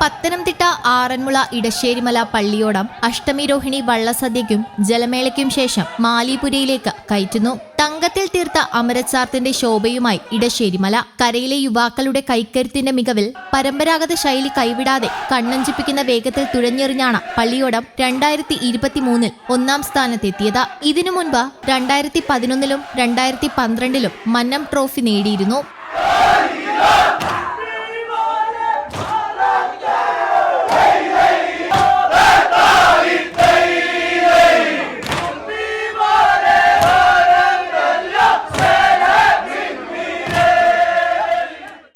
പത്തനംതിട്ട ആറന്മുള ഇടശ്ശേരിമല പള്ളിയോടം അഷ്ടമിരോഹിണി വള്ളസദ്യയ്ക്കും ജലമേളയ്ക്കും ശേഷം മാലിപുരയിലേക്ക് കയറ്റുന്നു. തങ്കത്തിൽ തീർത്ത അമരച്ചാർത്തിന്റെ ശോഭയുമായി ഇടശ്ശേരിമല. കരയിലെ യുവാക്കളുടെ കൈക്കരുത്തിന്റെ മികവിൽ പരമ്പരാഗത ശൈലി കൈവിടാതെ കണ്ണഞ്ചിപ്പിക്കുന്ന വേഗത്തിൽ തുഴഞ്ഞെറിഞ്ഞാണ് പള്ളിയോടം രണ്ടായിരത്തി ഇരുപത്തിമൂന്നിൽ ഒന്നാം സ്ഥാനത്തെത്തിയത്. ഇതിനു മുൻപ് രണ്ടായിരത്തി പതിനൊന്നിലും രണ്ടായിരത്തി പന്ത്രണ്ടിലും മന്നം ട്രോഫി നേടിയിരുന്നു.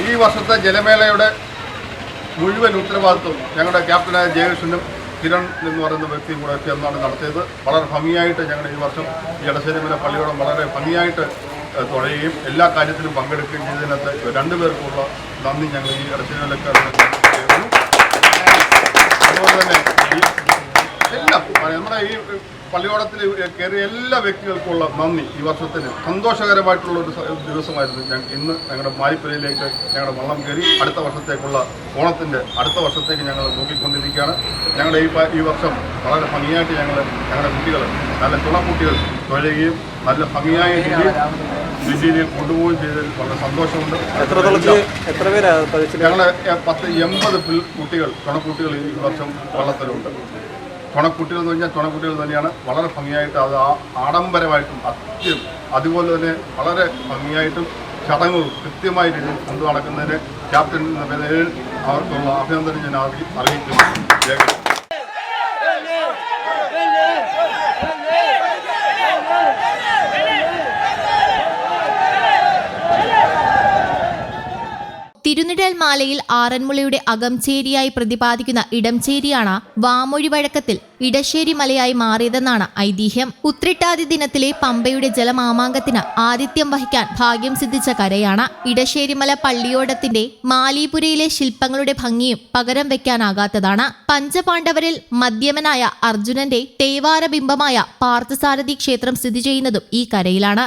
ഈ വർഷത്തെ ജലമേളയുടെ മുഴുവൻ ഉത്തരവാദിത്വം ഞങ്ങളുടെ ക്യാപ്റ്റനായ ജയകൃഷ്ണനും കിരൺ എന്ന് പറയുന്ന വ്യക്തിയും കൂടെ ചേർന്നാണ് നടത്തിയത്. വളരെ ഭംഗിയായിട്ട് ഞങ്ങൾ ഈ വർഷം ഇടശ്ശേരിമല പള്ളിയോടം വളരെ ഭംഗിയായിട്ട് തുഴയുകയും എല്ലാ കാര്യത്തിലും പങ്കെടുക്കുകയും ചെയ്തതിനകത്ത് രണ്ടുപേർക്കുള്ള നന്ദി ഞങ്ങൾ ഈ ഇടശ്ശേരിമലക്കാരുടെ പള്ളിയോടത്തിൽ കയറിയ എല്ലാ വ്യക്തികൾക്കുള്ള നന്ദി ഈ വർഷത്തിന്. സന്തോഷകരമായിട്ടുള്ള ഒരു ദിവസമായിരുന്നു ഞാൻ ഇന്ന് ഞങ്ങളുടെ മാലിപ്പുരയിലേക്ക് ഞങ്ങളുടെ വള്ളം കയറി അടുത്ത വർഷത്തേക്കുള്ള ഓണത്തിന്റെ അടുത്ത വർഷത്തേക്ക് ഞങ്ങൾ നോക്കിക്കൊണ്ടിരിക്കുകയാണ്. ഞങ്ങളുടെ ഈ ഈ വർഷം വളരെ ഭംഗിയായിട്ട് ഞങ്ങൾ ഞങ്ങളുടെ കുട്ടികൾ നല്ല തുണക്കുട്ടികൾ തുഴയുകയും നല്ല ഭംഗിയായ രീതിയിൽ കൊണ്ടുപോവുകയും ചെയ്തതിൽ വളരെ സന്തോഷമുണ്ട്. എത്ര തുളച്ച് എത്ര ഞങ്ങളെ എ, പത്ത് എൺപത് കുട്ടികൾ തുണക്കുട്ടികൾ ഈ വർഷം വള്ളത്തിലുണ്ട്. തുണക്കുട്ടികൾ എന്ന് പറഞ്ഞാൽ തുണക്കുട്ടികൾ തന്നെയാണ്. വളരെ ഭംഗിയായിട്ട് അത് ആഡംബരമായിട്ടും അത്യം അതുപോലെ തന്നെ വളരെ ഭംഗിയായിട്ടും ചടങ്ങുകൾ കൃത്യമായിട്ട് കൊണ്ടു നടക്കുന്നതിന് ക്യാപ്റ്റൻ എന്ന നിലയിൽ അവർക്കുള്ള അഭിനന്ദനം ഞാൻ അറി- അറിയിക്കുന്നു. തിരുനിഴൽ മാലയിൽ ആറന്മുളയുടെ അകംചേരിയായി പ്രതിപാദിക്കുന്ന ഇടംചേരിയാണ് വാമൊഴി വഴക്കത്തിൽ ഇടശ്ശേരി മലയായി മാറിയതെന്നാണ് ഐതിഹ്യം. ഉത്രിട്ടാദി ദിനത്തിലെ പമ്പയുടെ ജലമാമാങ്കത്തിന് ആതിഥ്യം വഹിക്കാൻ ഭാഗ്യം സിദ്ധിച്ച കരയാണ്. ഇടശ്ശേരിമല പള്ളിയോടത്തിന്റെ മാലിപുരയിലെ ശില്പങ്ങളുടെ ഭംഗിയും പകരം വെക്കാനാകാത്തതാണ്. പഞ്ചപാണ്ഡവരിൽ മധ്യമനായ അർജുനന്റെ തേവാര ബിംബമായ പാർത്ഥസാരഥി ക്ഷേത്രം സ്ഥിതി ചെയ്യുന്നതും ഈ കരയിലാണ്.